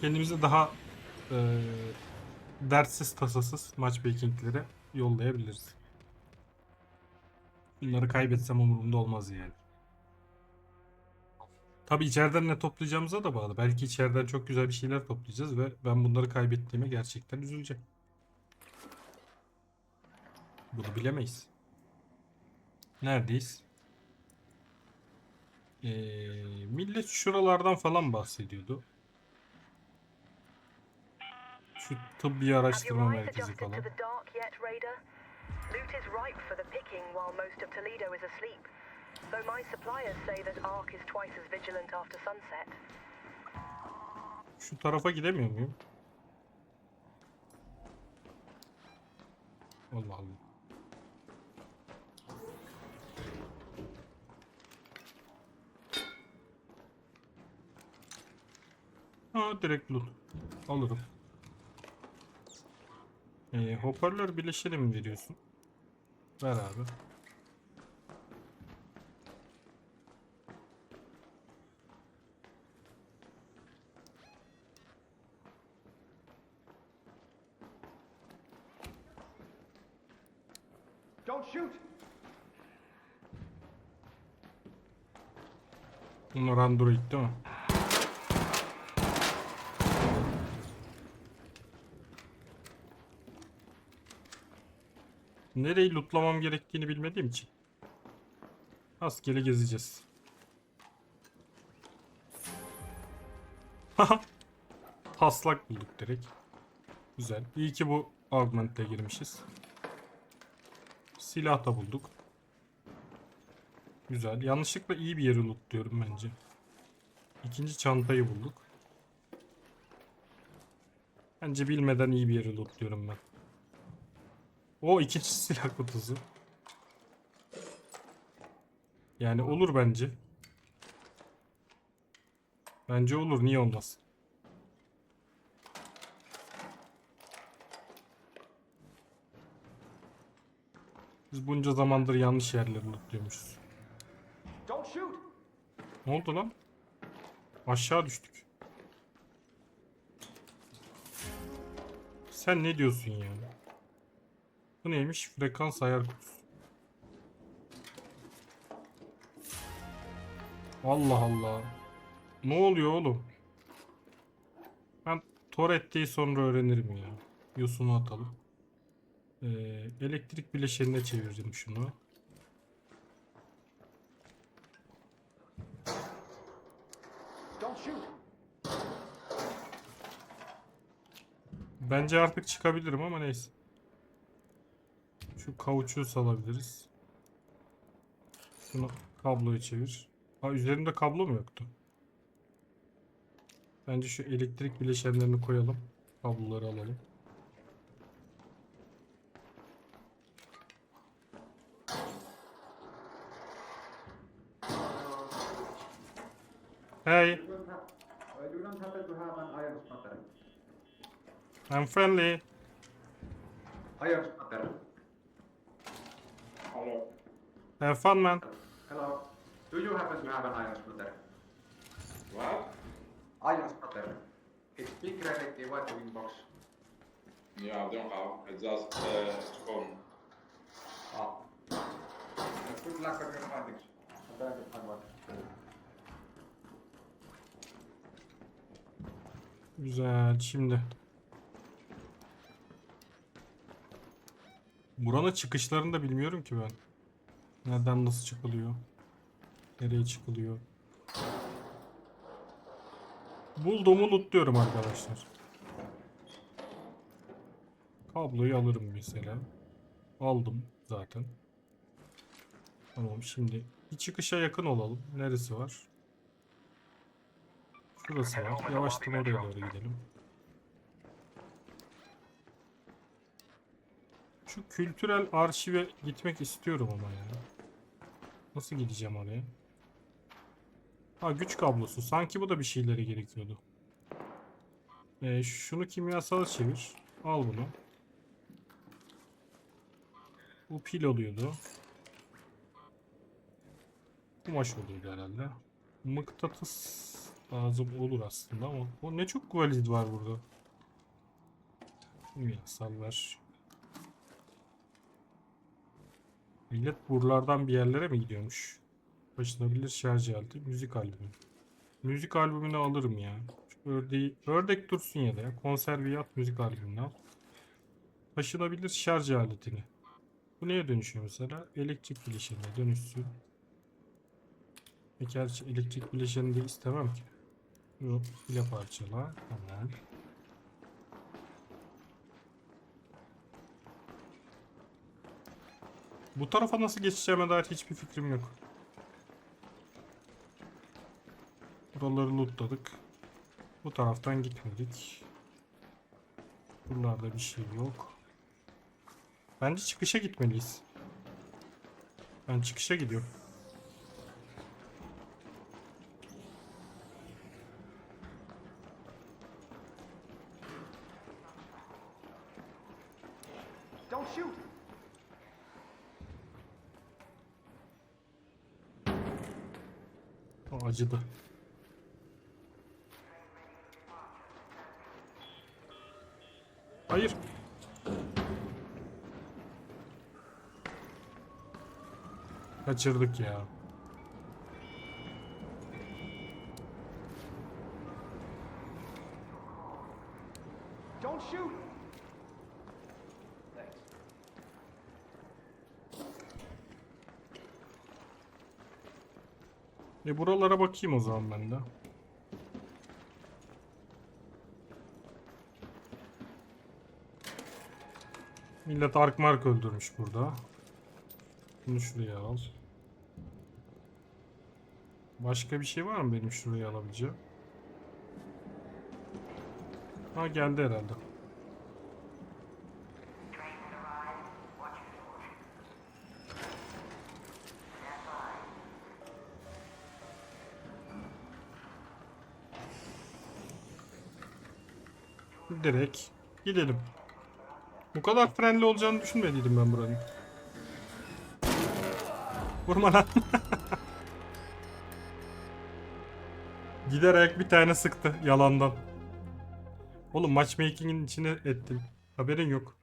kendimize daha e, dertsiz tasasız matchmaking'lere yollayabiliriz. Bunları kaybetsem umurumda olmaz yani. Tabi içeriden ne toplayacağımıza da bağlı. Belki içeriden çok güzel bir şeyler toplayacağız ve ben bunları kaybettiğime gerçekten üzüleceğim. Bunu bilemeyiz. Neredeyiz? Ee, millet şuralardan falan bahsediyordu. Şu tıbbi araştırma merkezi falan. Loot is ripe for the picking while most of Toledo is asleep. Though my suppliers say that Ark is twice as vigilant after sunset. Şu tarafa gidemiyor muyum? Allah Allah. Ha direkt loot. Alırım. Ee, hoparlör bileşeni mi veriyorsun? Ver abi. Don't shoot! Bunlar Android değil mi? Nereyi lootlamam gerektiğini bilmediğim için. Rastgele gezeceğiz. Taslak bulduk direkt. Güzel. İyi ki bu augment'e girmişiz. Silah da bulduk. Güzel. Yanlışlıkla iyi bir yeri lootluyorum bence. İkinci çantayı bulduk. Bence bilmeden iyi bir yeri lootluyorum ben. O ikinci silah kutusu. Yani olur bence. Bence olur. Niye olmaz? Biz bunca zamandır yanlış yerleri lootluyormuşuz. Ne oldu lan? Aşağı düştük. Sen ne diyorsun ya? Bu neymiş? Frekans ayar kutusu. Allah Allah. Ne oluyor oğlum? Ben Torette'yi sonra öğrenirim ya. Yosunu atalım. Ee, elektrik bileşenine çevirdim şunu. Bence artık çıkabilirim ama neyse. Şu kauçuğu salabiliriz. Şunu kabloyu çevir. Ha üzerinde kablo mu yoktu? Bence şu elektrik bileşenlerini koyalım. Kabloları alalım. Hey, You don't have, uh, you don't happen to have an iron sputter. I'm friendly. Iron sputter. Hello. Have fun, man. Hello. Do you happen to have an iron sputter? What? Iron sputter. It's big reflective white wing box. Yeah, I don't have. I just uh, phone. Ah. Good luck on your findings. I'm trying to find one. Güzel. Şimdi. Buranın çıkışlarını da bilmiyorum ki ben. Nereden nasıl çıkılıyor? Nereye çıkılıyor? Bulduğumu lootluyorum arkadaşlar. Kabloyu alırım mesela. Aldım zaten. Tamam şimdi bir çıkışa yakın olalım. Neresi var? Şurası var. Yavaştan oraya doğru gidelim. Şu kültürel arşive gitmek istiyorum ama ya. Nasıl gideceğim oraya? Ha güç kablosu. Sanki bu da bir şeylere gerekiyordu. Ee, şunu kimyasal çevir. Al bunu. Bu pil oluyordu. Kumaş oluyordu herhalde. Mıknatıs lazım olur aslında ama o ne çok valid var burada. Kimyasal ver. Millet buralardan bir yerlere mi gidiyormuş? Başlanabilir şarj aleti. Müzik albümü. Müzik albümünü alırım ya. Ördeği, ördek dursun ya da ya. Konserviyat müzik albümünü al. Taşınabilir şarj aletini. Bu neye dönüşüyor mesela? Elektrik bileşenine dönüşsün. Gerçi elektrik bileşeni de istemem ki. Yok, bile parçala. Tamam. Bu tarafa nasıl geçeceğime dair hiçbir fikrim yok. Buraları lootladık. Bu taraftan gitmedik. Buralarda bir şey yok. Bence çıkışa gitmeliyiz. Ben çıkışa gidiyorum. Acıdı. Hayır. Kaçırdık ya. E buralara bakayım o zaman ben de. Millet ark mark öldürmüş burada. Bunu şuraya al. Başka bir şey var mı benim şuraya alabileceğim? Ha geldi herhalde. Direkt gidelim. Bu kadar friendly olacağını düşünmediydim ben buranın. Vurma lan. Giderek bir tane sıktı yalandan. Oğlum matchmaking'in içine ettim. Haberin yok.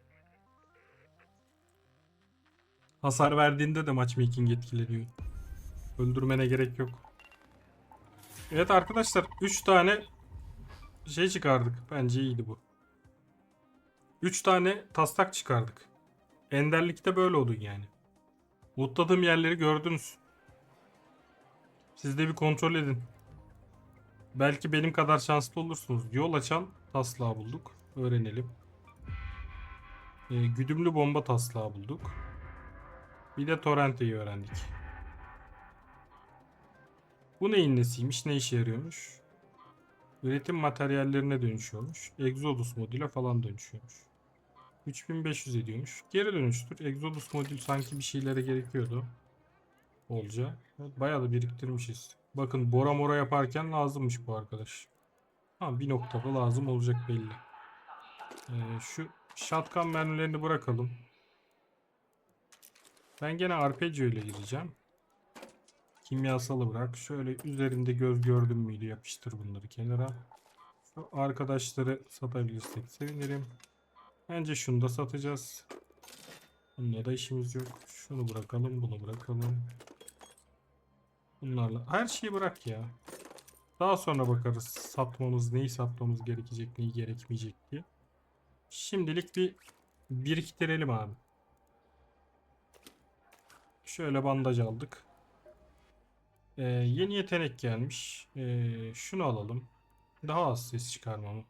Hasar verdiğinde de matchmaking etkileniyor. Öldürmene gerek yok. Evet arkadaşlar 3 tane şey çıkardık. Bence iyiydi bu. 3 tane taslak çıkardık. Enderlikte böyle oldu yani. Lootladığım yerleri gördünüz. Siz de bir kontrol edin. Belki benim kadar şanslı olursunuz. Yol açan taslağı bulduk. Öğrenelim. Ee, güdümlü bomba taslağı bulduk. Bir de torrenteyi öğrendik. Bu neyin nesiymiş? Ne işe yarıyormuş? Üretim materyallerine dönüşüyormuş. Exodus modüle falan dönüşüyormuş. 3500 ediyormuş. Geri dönüştür. Exodus modül sanki bir şeylere gerekiyordu. Olca. Evet, bayağı da biriktirmişiz. Bakın Bora Mora yaparken lazımmış bu arkadaş. Ha bir noktada lazım olacak belli. Ee, şu shotgun mermilerini bırakalım. Ben gene arpeggio ile gideceğim. Kimyasalı bırak. Şöyle üzerinde göz gördüm müydü yapıştır bunları kenara. Şu arkadaşları satabilirsek sevinirim. Bence şunu da satacağız. Bununla da işimiz yok. Şunu bırakalım, bunu bırakalım. Bunlarla. Her şeyi bırak ya. Daha sonra bakarız satmamız, neyi satmamız gerekecek, neyi gerekmeyecek diye. Şimdilik bir biriktirelim abi. Şöyle bandaj aldık. Ee, yeni yetenek gelmiş. Ee, şunu alalım. Daha az ses çıkarmamı.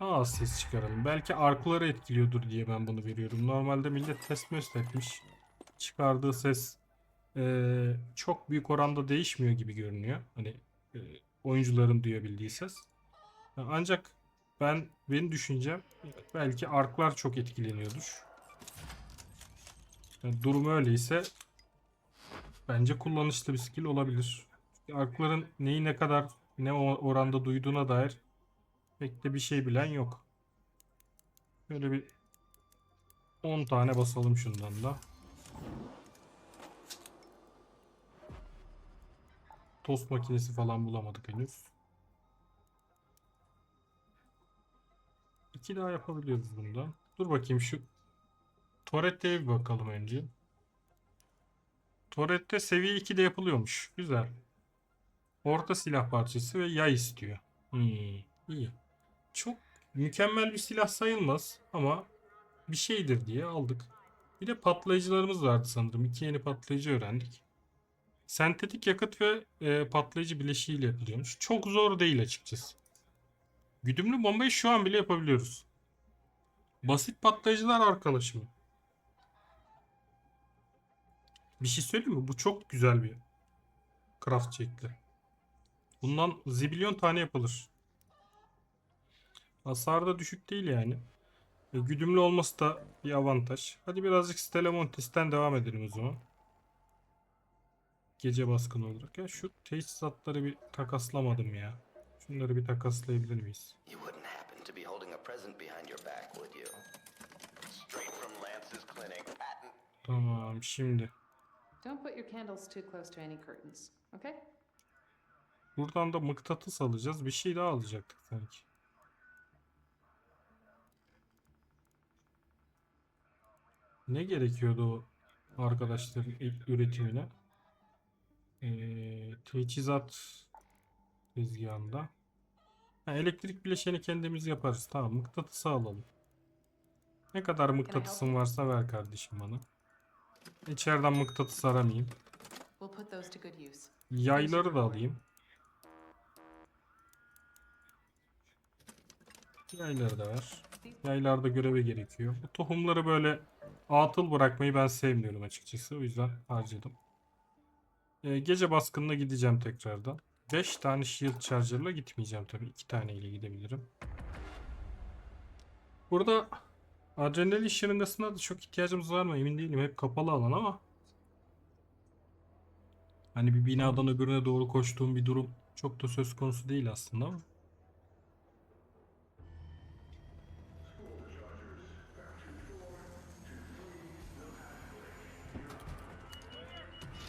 Daha az ses çıkaralım. Belki arkuları etkiliyordur diye ben bunu veriyorum. Normalde millet test möst etmiş. Çıkardığı ses ee, çok büyük oranda değişmiyor gibi görünüyor. Hani e, oyuncuların duyabildiği ses. Ancak ben benim düşüncem belki arklar çok etkileniyordur. Yani durum öyleyse bence kullanışlı bir skill olabilir. Arkların neyi ne kadar ne oranda duyduğuna dair pek de bir şey bilen yok. Böyle bir 10 tane basalım şundan da. tost makinesi falan bulamadık henüz. İki daha yapabiliyoruz bundan. Dur bakayım şu Torette'ye bir bakalım önce. Torette seviye 2'de yapılıyormuş. Güzel. Orta silah parçası ve yay istiyor. Hmm, iyi. Çok mükemmel bir silah sayılmaz ama bir şeydir diye aldık. Bir de patlayıcılarımız vardı sanırım. İki yeni patlayıcı öğrendik. Sentetik yakıt ve e, patlayıcı bileşiğiyle yapılıyormuş. Çok zor değil açıkçası. Güdümlü bombayı şu an bile yapabiliyoruz. Basit patlayıcılar arkadaşım. Bir şey söyleyeyim mi? Bu çok güzel bir craft şekli. Bundan zibilyon tane yapılır. Hasar da düşük değil yani. E, güdümlü olması da bir avantaj. Hadi birazcık Stella Montis'ten devam edelim o zaman. Gece baskını olarak. Ya şu teçhizatları bir takaslamadım ya. Şunları bir takaslayabilir miyiz? Tamam şimdi. Don't put your candles too close to any curtains, okay? Buradan da mıknatıs alacağız. Bir şey daha alacaktık sanki. Ne gerekiyordu o arkadaşların ilk üretimine? Ee, teçhizat tezgahında. Ha, elektrik bileşeni kendimiz yaparız. Tamam mıknatısı alalım. Ne kadar mıknatısın varsa ver kardeşim bana. İçeriden mıknatıs aramayayım. Yayları da alayım. Yayları da ver. Yaylarda göreve gerekiyor. Bu tohumları böyle atıl bırakmayı ben sevmiyorum açıkçası. O yüzden harcadım. Ee, gece baskınına gideceğim tekrardan. 5 tane shield charger'la gitmeyeceğim tabii. 2 tane ile gidebilirim. Burada adrenalin şırıngasına da çok ihtiyacımız var mı emin değilim. Hep kapalı alan ama Hani bir binadan öbürüne doğru koştuğum bir durum çok da söz konusu değil aslında ama.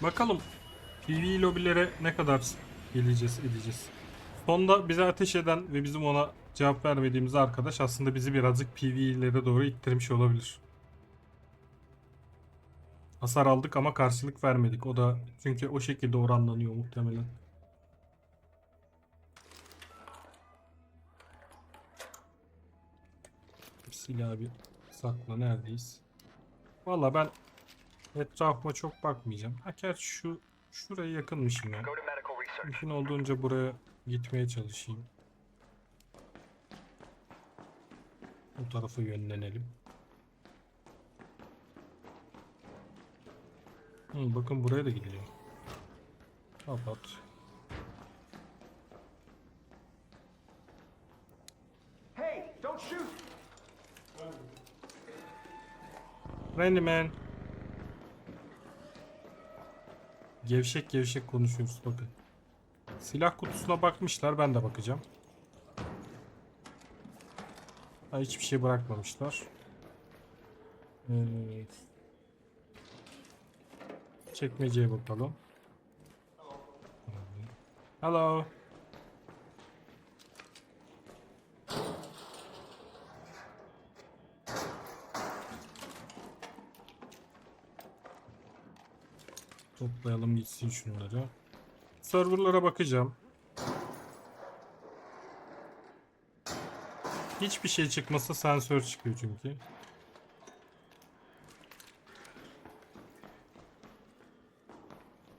Bakalım PvE lobilere ne kadar geleceğiz edeceğiz. Sonda bize ateş eden ve bizim ona cevap vermediğimiz arkadaş aslında bizi birazcık PvE'lere doğru ittirmiş olabilir. Hasar aldık ama karşılık vermedik. O da çünkü o şekilde oranlanıyor muhtemelen. Silah bir sakla neredeyiz? Valla ben etrafıma çok bakmayacağım. Ha gerçi şu şuraya yakınmışım ya. Mümkün olduğunca buraya gitmeye çalışayım. Bu tarafa yönlenelim. Hı, bakın buraya da gidiliyor. Kapat. Hey, don't shoot! Randy man. Gevşek gevşek konuşuyoruz bakın. Silah kutusuna bakmışlar ben de bakacağım. Ha, hiçbir şey bırakmamışlar. Evet. Çekmeceye bakalım. Hello. Toplayalım gitsin şunları. Serverlara bakacağım. Hiçbir şey çıkmasa sensör çıkıyor çünkü.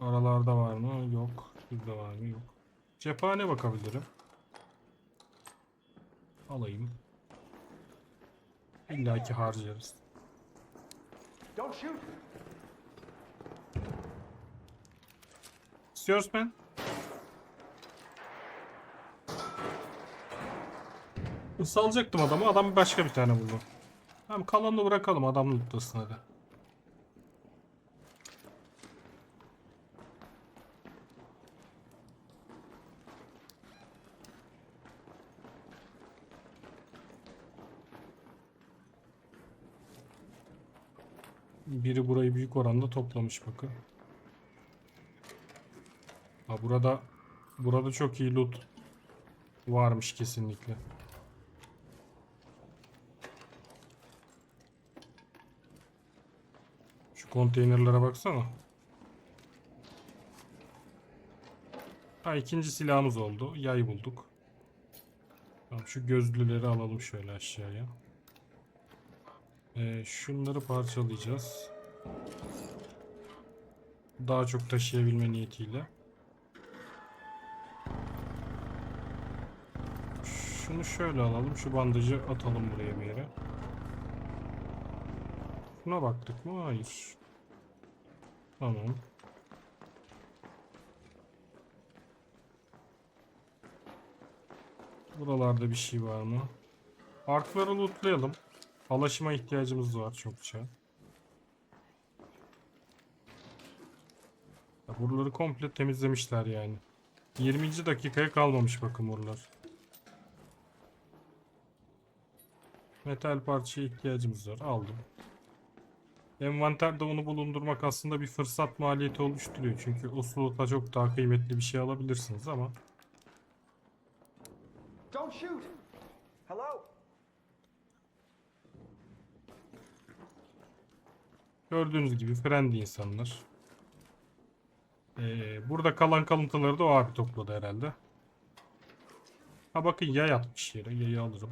Aralarda var mı? Yok. Burada var mı? Yok. Cephane bakabilirim. Alayım. İlla ki harcarız. Don't shoot! Ben. Salacaktım adamı. Adam başka bir tane buldu. Tamam kalanını bırakalım. Adam lootlasın hadi. Biri burayı büyük oranda toplamış bakın. Ha burada burada çok iyi loot varmış kesinlikle. Şu konteynerlere baksana. Ha ikinci silahımız oldu. Yay bulduk. Tamam şu gözlüleri alalım şöyle aşağıya. Ee, şunları parçalayacağız. Daha çok taşıyabilme niyetiyle. Şunu şöyle alalım. Şu bandajı atalım buraya bir yere. Şuna baktık mı? Hayır. Tamam. Buralarda bir şey var mı? Arkları lootlayalım. Alaşıma ihtiyacımız var çokça. Ya buraları komple temizlemişler yani. 20. dakikaya kalmamış bakın buralar. Metal parçaya ihtiyacımız var. Aldım. Envanterde onu bulundurmak aslında bir fırsat maliyeti oluşturuyor. Çünkü o slota çok daha kıymetli bir şey alabilirsiniz ama Don't shoot! Hello? Gördüğünüz gibi friendly insanlar. Ee, burada kalan kalıntıları da o abi topladı herhalde. Ha bakın yay atmış yere. Yayı alırım.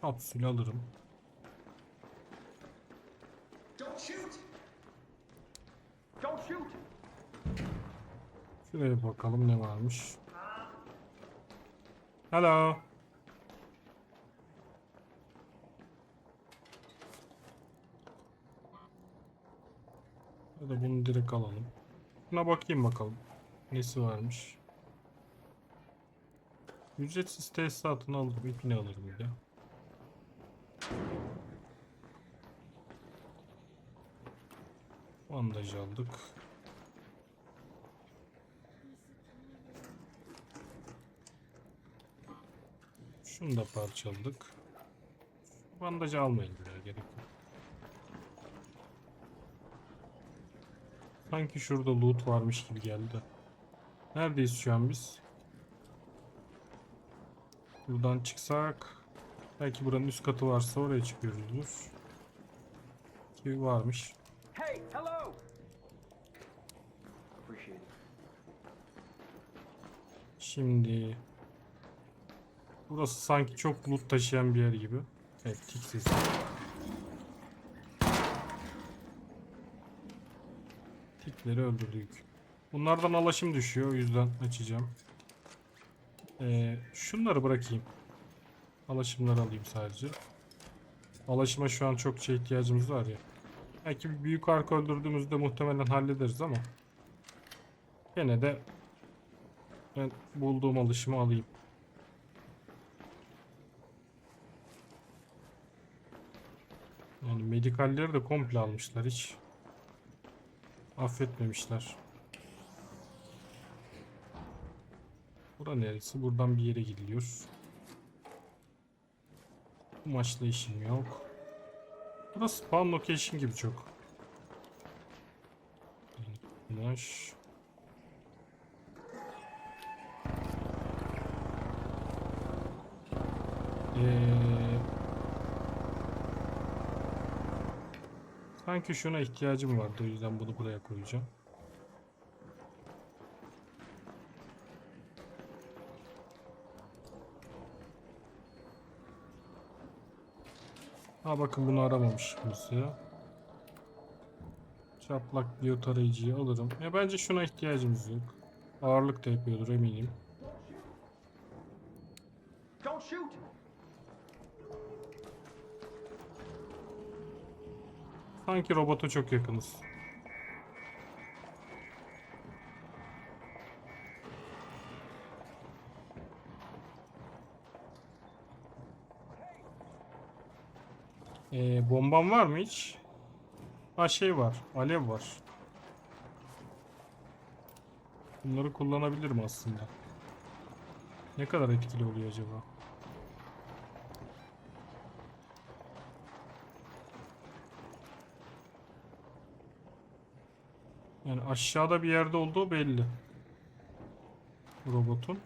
Kapsül alırım. Don't shoot! Don't shoot! Şuraya bakalım ne varmış. Hello. Ya da bunu direkt alalım. Buna bakayım bakalım. Nesi varmış. Ücretsiz tesisatını alırım. ipini alırım bir de. Bandaj aldık. Şunu da parçaladık. Bandajı almayın ya gerek yok. Sanki şurada loot varmış gibi geldi. Neredeyiz şu an biz? Buradan çıksak belki buranın üst katı varsa oraya çıkıyoruzdur. Ki varmış. Hey, hello! Şimdi burası sanki çok loot taşıyan bir yer gibi. Evet, tik sesi. Tikleri öldürdük. Bunlardan alaşım düşüyor, o yüzden açacağım. Ee, şunları bırakayım. Alaşımları alayım sadece. Alaşıma şu an çokça ihtiyacımız var ya. Belki büyük arka öldürdüğümüzde muhtemelen hallederiz ama gene de ben bulduğum alışımı alayım. Yani medikalleri de komple almışlar hiç. Affetmemişler. Bura neresi? Buradan bir yere gidiliyor. Bu maçla işim yok. Burası spawn location gibi çok. Maç. Ee, sanki şuna ihtiyacım vardı o yüzden bunu buraya koyacağım. Ha bakın bunu aramamış kimse. Çaplak biyot tarayıcıyı alırım. Ya bence şuna ihtiyacımız yok. Ağırlık da yapıyordur eminim. Sanki robota çok yakınız. Ee, bombam var mı hiç? Ha şey var. Alev var. Bunları kullanabilirim aslında. Ne kadar etkili oluyor acaba? Yani aşağıda bir yerde olduğu belli. Robotun.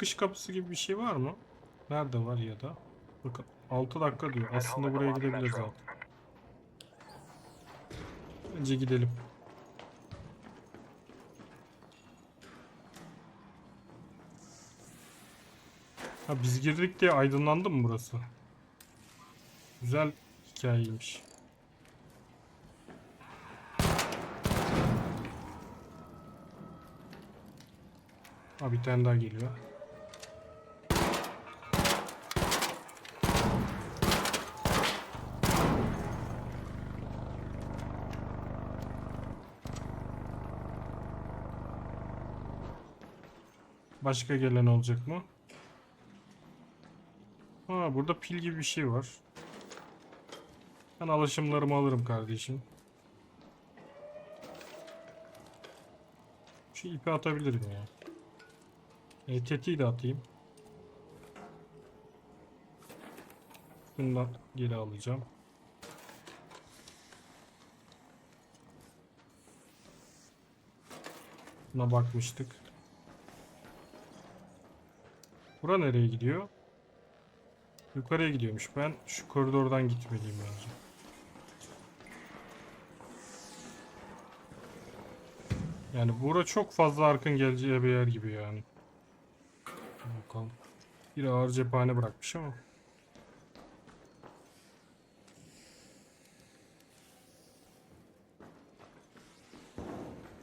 Çıkış kapısı gibi bir şey var mı? Nerede var ya da? Bakın 6 dakika diyor. Aslında buraya gidebiliriz zaten. Bence gidelim. Ha biz girdik diye aydınlandı mı burası? Güzel hikayeymiş. Ha bir tane daha geliyor. Başka gelen olacak mı? Ha burada pil gibi bir şey var. Ben alışımlarımı alırım kardeşim. Şu ipi atabilirim ya. E, tetiği de atayım. Bundan geri alacağım. Buna bakmıştık. Bura nereye gidiyor? Yukarıya gidiyormuş. Ben şu koridordan gitmeliyim bence. Yani bura çok fazla arkın geleceği bir yer gibi yani. Bakalım. Bir ağır cephane bırakmış ama.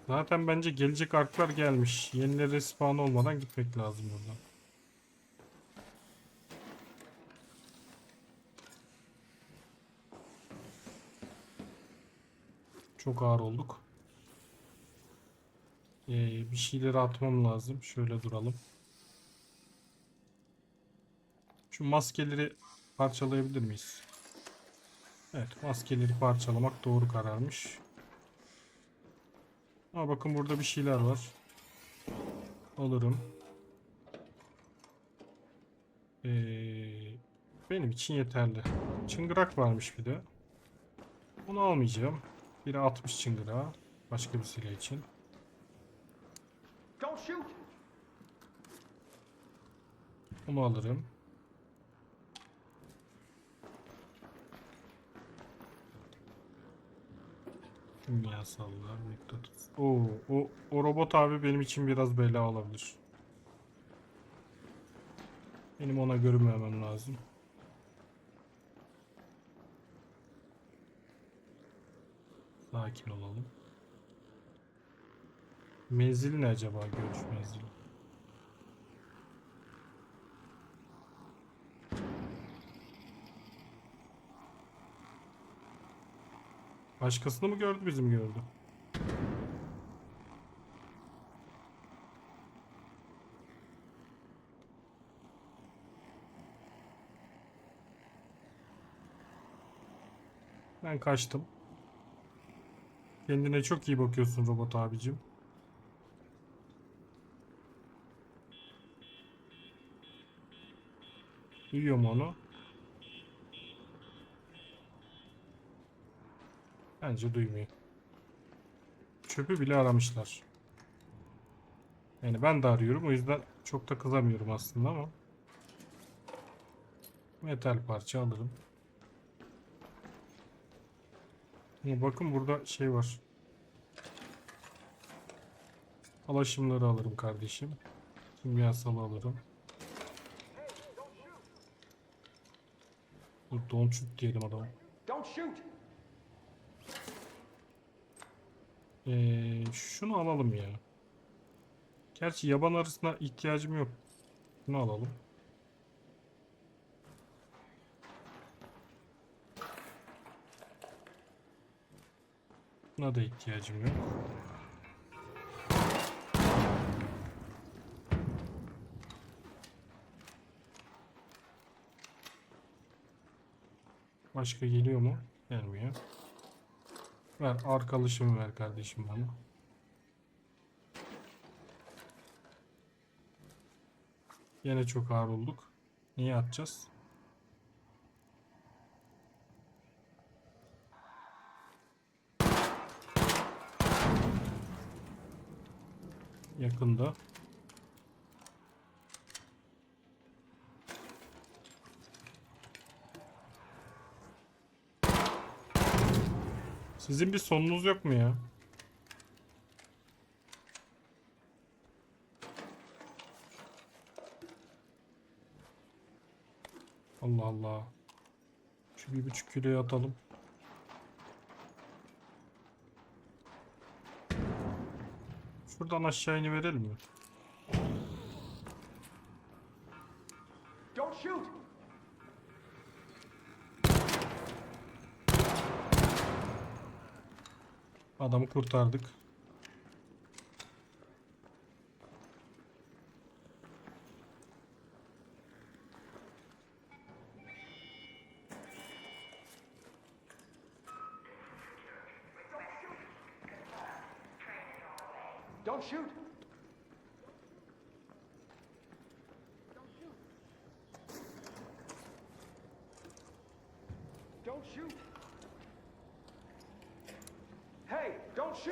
Zaten bence gelecek arklar gelmiş. Yenileri spawn olmadan gitmek lazım buradan. Çok ağır olduk. Ee, bir şeyleri atmam lazım. Şöyle duralım. Şu maskeleri parçalayabilir miyiz? Evet, maskeleri parçalamak doğru kararmış. Aa bakın burada bir şeyler var. Alırım. Ee, benim için yeterli. Çıngırak varmış bir de. Bunu almayacağım. Biri 60 çıngırağı. Başka bir silah için. Bunu alırım. Kimyasallar, mıknatıs. Oo, o, o robot abi benim için biraz bela olabilir. Benim ona görünmemem lazım. Sakin olalım. Menzili ne acaba görüş menzili? Başkasını mı gördü bizim gördü? Ben kaçtım. Kendine çok iyi bakıyorsun robot abicim. Duyuyor mu onu? Bence duymuyor. Çöpü bile aramışlar. Yani ben de arıyorum o yüzden çok da kızamıyorum aslında ama. Metal parça alırım. Ama bakın burada şey var. Alaşımları alırım kardeşim. Kimyasalı alırım. Dur don't shoot diyelim adama. Don't shoot! Ee, şunu alalım ya. Gerçi yaban arısına ihtiyacım yok. Bunu alalım. Buna da ihtiyacım yok. Başka geliyor mu? Gelmiyor. Ver arkalışımı ver kardeşim bana. Yine çok ağır olduk. Niye atacağız? Yakında. Sizin bir sonunuz yok mu ya? Allah Allah. Şu bir buçuk kiloyu atalım. Şuradan aşağı ini verelim mi? Don't shoot! Adamı kurtardık.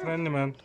Friendly man.